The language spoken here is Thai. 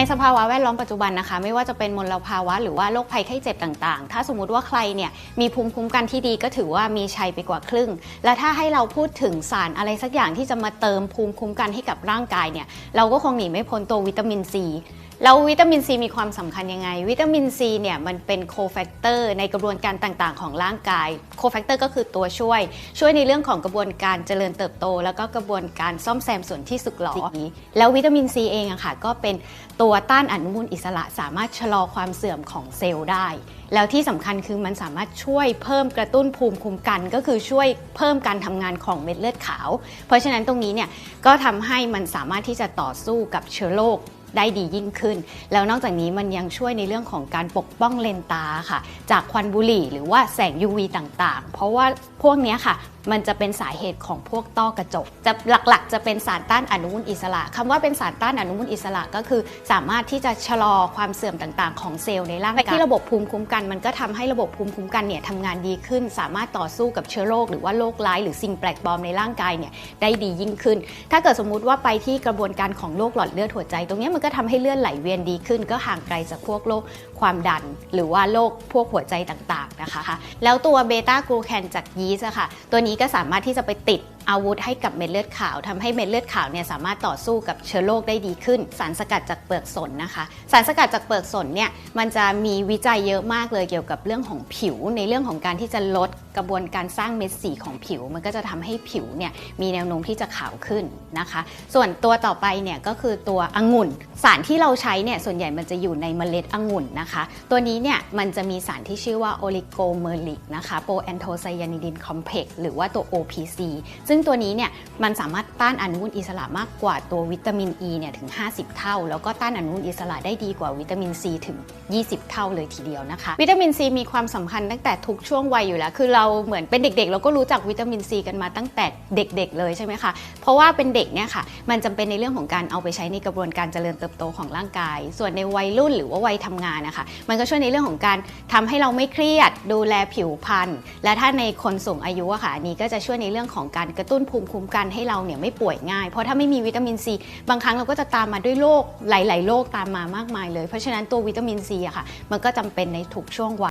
ในสภาวะแวดล้อมปัจจุบันนะคะ ไม่ว่าจะเป็นมลภาวะหรือว่าโรคภัยไข้เจ็บต่างๆ ถ้าสมมุติว่าใครเนี่ยมีภูมิคุ้มกันที่ดีก็ถือว่ามีชัยไปกว่าครึ่ง และถ้าให้เราพูดถึงสารอะไรสักอย่างที่จะมาเติมภูมิคุ้มกันให้กับร่างกายเนี่ยเราก็คงหนีไม่พ้นตัววิตามินซี แล้ววิตามินซีมีความสำคัญยังไง วิตามินซีเนี่ยมันเป็นโคแฟกเตอร์ในกระบวนการต่างๆ ของร่างกายโคแฟกเตอร์ก็คือตัวช่วย ช่วยในเรื่องของกระบวนการเจริญเติบโต แล้วก็กระบวนการซ่อมแซมส่วนที่สึกหรอแล้ววิตามินซีเองอะค่ะก็เป็นตัวต้านอนุมูลอิสระสามารถชะลอความเสื่อมของเซลล์ได้ แล้วที่สำคัญคือมันสามารถช่วยเพิ่มกระตุ้นภูมิคุ้มกัน ก็คือช่วยเพิ่มการทำงานของเม็ดเลือดขาว เพราะฉะนั้นตรงนี้เนี่ยก็ทำให้มันสามารถที่จะต่อสู้กับเชื้อโรค ได้ดียิ่งขึ้น แล้วนอกจากนี้มันยังช่วยในเรื่องของการปกป้องเลนตาค่ะ จากควันบุหรี่หรือว่าแสง UV ต่างๆ เพราะว่าพวกนี้ค่ะ มันจะเป็นสาเหตุของพวกต้อกระจก จะหลักๆ จะเป็นสารต้านอนุมูลอิสระคำว่าเป็นสารต้านอนุมูลอิสระก็คือสามารถที่จะชะลอความเสื่อมต่างๆ ของเซลล์ในร่างกายที่ระบบภูมิคุ้มกันมันก็ทำให้ระบบภูมิคุ้มกันเนี่ยทำงานดีขึ้น สามารถต่อสู้กับเชื้อโรคหรือว่าโรคร้ายหรือสิ่งแปลกปลอมในร่างกายเนี่ยได้ดียิ่งขึ้น ถ้าเกิดสมมุติว่าไปที่กระบวนการของโรคหลอดเลือดหัวใจ ตรงนี้มันก็ทำให้เลือดไหลเวียนดีขึ้น ก็ห่างไกลจากพวกโรคความดัน หรือว่าโรคพวกหัวใจต่างๆนะคะ แล้วตัวเบต้ากลูแคนจากยีสต์อะค่ะ ตัวนี้ก็สามารถที่จะไปติด อาวุธให้กับเม็ดเลือดขาวทำให้เม็ดเลือดขาวเนี่ยสามารถต่อสู้กับเชื้อโรคได้ดีขึ้น สารสกัดจากเปลือกสนนะคะ สารสกัดจากเปลือกสนเนี่ยมันจะมีวิจัยเยอะมากเลยเกี่ยวกับเรื่องของผิว ในเรื่องของการที่จะลดกระบวนการสร้างเม็ดสีของผิว มันก็จะทำให้ผิวเนี่ยมีแนวโน้มที่จะขาวขึ้นนะคะ ส่วนตัวต่อไปเนี่ยก็คือตัวองุ่น สารที่เราใช้เนี่ยส่วนใหญ่มันจะอยู่ในเมล็ดองุ่นนะคะ ตัวนี้เนี่ยมันจะมีสารที่ชื่อว่าโอลิโกเมอริกนะคะโปแอนโทไซยานิดินคอมเพล็กซ์หรือว่าตัว OPC ซึ่งตัวนี้เนี่ยมันสามารถต้านอนุมูลอิสระมากกว่าตัววิตามิน E เนี่ยถึง 50 เท่า แล้วก็ต้านอนุมูลอิสระได้ดีกว่าวิตามิน C ถึง 20 เท่าเลยทีเดียวนะคะ วิตามิน C มีความสำคัญตั้งแต่ทุกช่วงวัยอยู่แล้ว คือเราเหมือนเป็นเด็กๆ เราก็รู้จักวิตามิน C กันมาตั้งแต่เด็กๆ เลยใช่ไหมคะเพราะว่าเป็นเด็กเนี่ยค่ะมันจำเป็นในเรื่องของการเอาไปใช้ในกระบวนการเจริญเติบโตของร่างกาย ส่วนในวัยรุ่นหรือว่าวัยทำงานนะคะมันก็ช่วยในเรื่องของการทำให้เราไม่เครียด ดูแลผิวพรรณและถ้าในคนสูงอายุอะค่ะอันนี้ก็จะช่วยในเรื่องของการกระตุ้นภูมิคุ้มกันให้เราเนี่ยไม่ป่วยง่าย เพราะถ้าไม่มีวิตามินซีบางครั้งเราก็จะตามมาด้วยโรคหลาย ๆ โรคตามมามากมายเลย เพราะฉะนั้นตัววิตามินซีอะค่ะ มันก็จำเป็นในทุกช่วงวัย